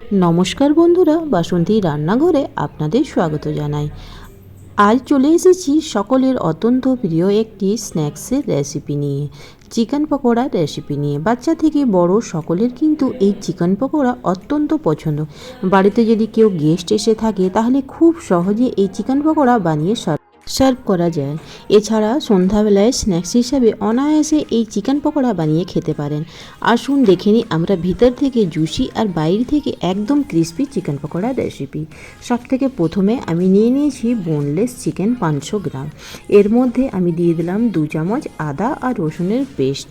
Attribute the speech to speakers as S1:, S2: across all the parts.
S1: নমস্কার বন্ধুরা, বাসন্তী রান্নাঘরে আপনাদের স্বাগত জানাই। আজ চলে এসেছি সকলের অত্যন্ত প্রিয় একটি স্ন্যাক্সের রেসিপি নিয়ে, চিকেন পকোড়ার রেসিপি নিয়ে। বাচ্চা থেকে বড় সকলের কিন্তু এই চিকেন পকোড়া অত্যন্ত পছন্দ। বাড়িতে যদি কেউ গেস্ট এসে থাকে, তাহলে খুব সহজে এই চিকেন পকোড়া বানিয়ে সার্ভ করা যায়। এছাড়া সন্ধ্যাবেলায় স্ন্যাক্স হিসাবে অনায়াসে এই চিকেন পকোড়া বানিয়ে খেতে পারেন। আসুন দেখে নিই আমরা ভিতর থেকে জুসি আর বাইরে থেকে একদম ক্রিস্পি চিকেন পকোড়ার রেসিপি। সব থেকে প্রথমে আমি নিয়ে নিয়েছি বোনলেস চিকেন পাঁচশো গ্রাম। এর মধ্যে আমি দিয়ে দিলাম দু চামচ আদা আর রসুনের পেস্ট।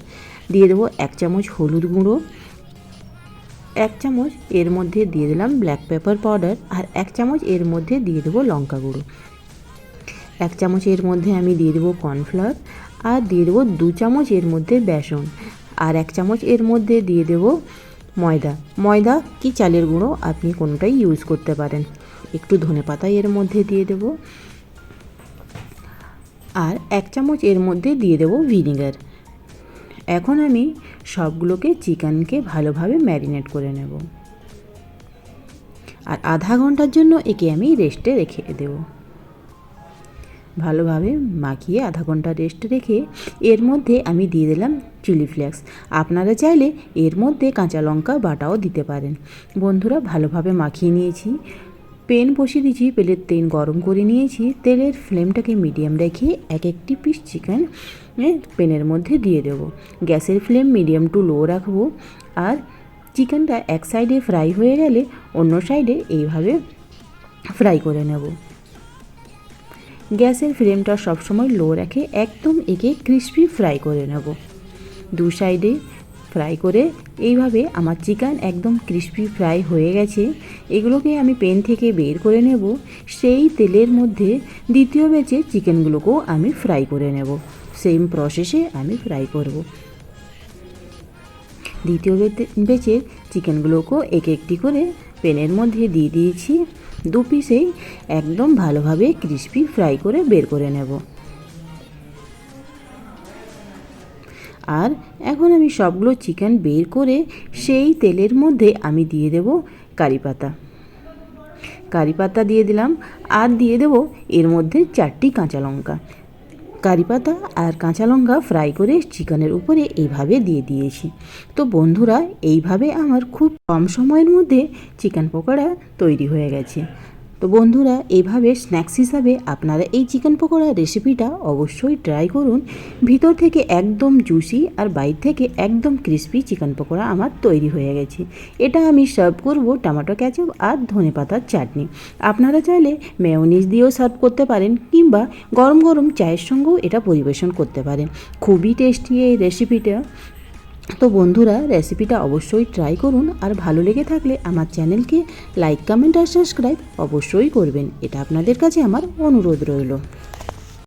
S1: দিয়ে দেবো এক চামচ হলুদ গুঁড়ো। এক চামচ এর মধ্যে দিয়ে দিলাম ব্ল্যাক পেপার পাউডার আর এক চামচ এর মধ্যে দিয়ে দেবো লঙ্কা গুঁড়ো। এক চামচ এর মধ্যে আমি দিয়ে দেবো কর্নফ্লাওয়ার, আর দিয়ে দেবো দু চামচ এর মধ্যে বেসন, আর এক চামচ এর মধ্যে দিয়ে দেবো ময়দা। ময়দা কি চালের গুঁড়ো আপনি কোনোটাই ইউজ করতে পারেন। একটু ধনে পাতা এর মধ্যে দিয়ে দেবো। আর এক চামচ এর মধ্যে দিয়ে দেবো ভিনিগার। এখন আমি সবগুলোকে চিকেনকে ভালোভাবে ম্যারিনেট করে নেব। আর আধা ঘণ্টার জন্য একে আমি রেস্টে রেখে দেবো। ভালোভাবে মাখিয়ে আধা ঘণ্টা রেস্ট রেখে এর মধ্যে আমি দিয়ে দিলাম চিলি ফ্লেক্স আপনারা চাইলে এর মধ্যে কাঁচা লঙ্কা বাটাও দিতে পারেন। বন্ধুরা, ভালোভাবে মাখিয়ে নিয়েছি। পেন বসিয়ে দিয়েছি পেলের তেল গরম করে নিয়েছি। তেলের ফ্লেমটাকে মিডিয়াম রেখে এক একটি পিস চিকেন পেনের মধ্যে দিয়ে দেবো। গ্যাসের ফ্লেম মিডিয়াম টু লো রাখব। আর চিকেনটা এক সাইডে ফ্রাই হয়ে গেলে অন্য সাইডে এইভাবে ফ্রাই করে নেব। গ্যাসের ফ্লেমটা সবসময় লো রেখে একদম একে ক্রিস্পি ফ্রাই করে নেব। দু সাইডে ফ্রাই করে এইভাবে আমার চিকেন একদম ক্রিস্পি ফ্রাই হয়ে গেছে। এগুলোকে আমি পেন থেকে বের করে নেব। সেই তেলের মধ্যে দ্বিতীয় ব্যাচে চিকেনগুলোকেও আমি ফ্রাই করে নেব। সেম প্রসেসে আমি ফ্রাই করব। দ্বিতীয় বেচে চিকেনগুলোকেও এক একটি করে পেনের মধ্যে দিয়ে দিয়েছি। দু পিসেই একদম ভালোভাবে ক্রিস্পি ফ্রাই করে বের করে নেব। আর এখন আমি সবগুলো চিকেন বের করে সেই তেলের মধ্যে আমি দিয়ে দেব কারি পাতা। কারি পাতা দিয়ে দিলাম আর দিয়ে দেব এর মধ্যে চারটি কাঁচা লঙ্কা। কারি পাতা আর কাঁচা লঙ্কা ফ্রাই করে চিকেনের উপরে এইভাবে দিয়ে দিয়েছি। তো বন্ধুরা, এইভাবে আমার খুব কম সময়ের মধ্যে চিকেন পকোড়া তৈরি হয়ে গেছে। তো বন্ধুরা এইভাবে স্ন্যাক্স হিসাবে আপনারা এই চিকেন পকোড়া রেসিপিটা অবশ্যই ট্রাই করুন। ভিতর থেকে একদম জুসি আর বাইর থেকে একদম ক্রিস্পি চিকেন পকোড়া আমার তৈরি হয়ে গেছে। এটা আমি সার্ভ করব টমেটো ক্যাচআপ আর ধনে পাতার চাটনি। আপনারা চাইলে মেয়োনিজ দিয়েও সার্ভ করতে পারেন কিংবা গরম গরম চায়ের সঙ্গেও এটা পরিবেশন করতে পারেন। খুবই টেস্টি এই রেসিপিটা তো বন্ধুরা রেসিপিটা অবশ্যই ট্রাই করুন আর ভালো লেগে থাকলে আমার চ্যানেলকে লাইক কমেন্ট আর সাবস্ক্রাইব অবশ্যই করবেন। এটা আপনাদের কাছে আমার অনুরোধ রইল।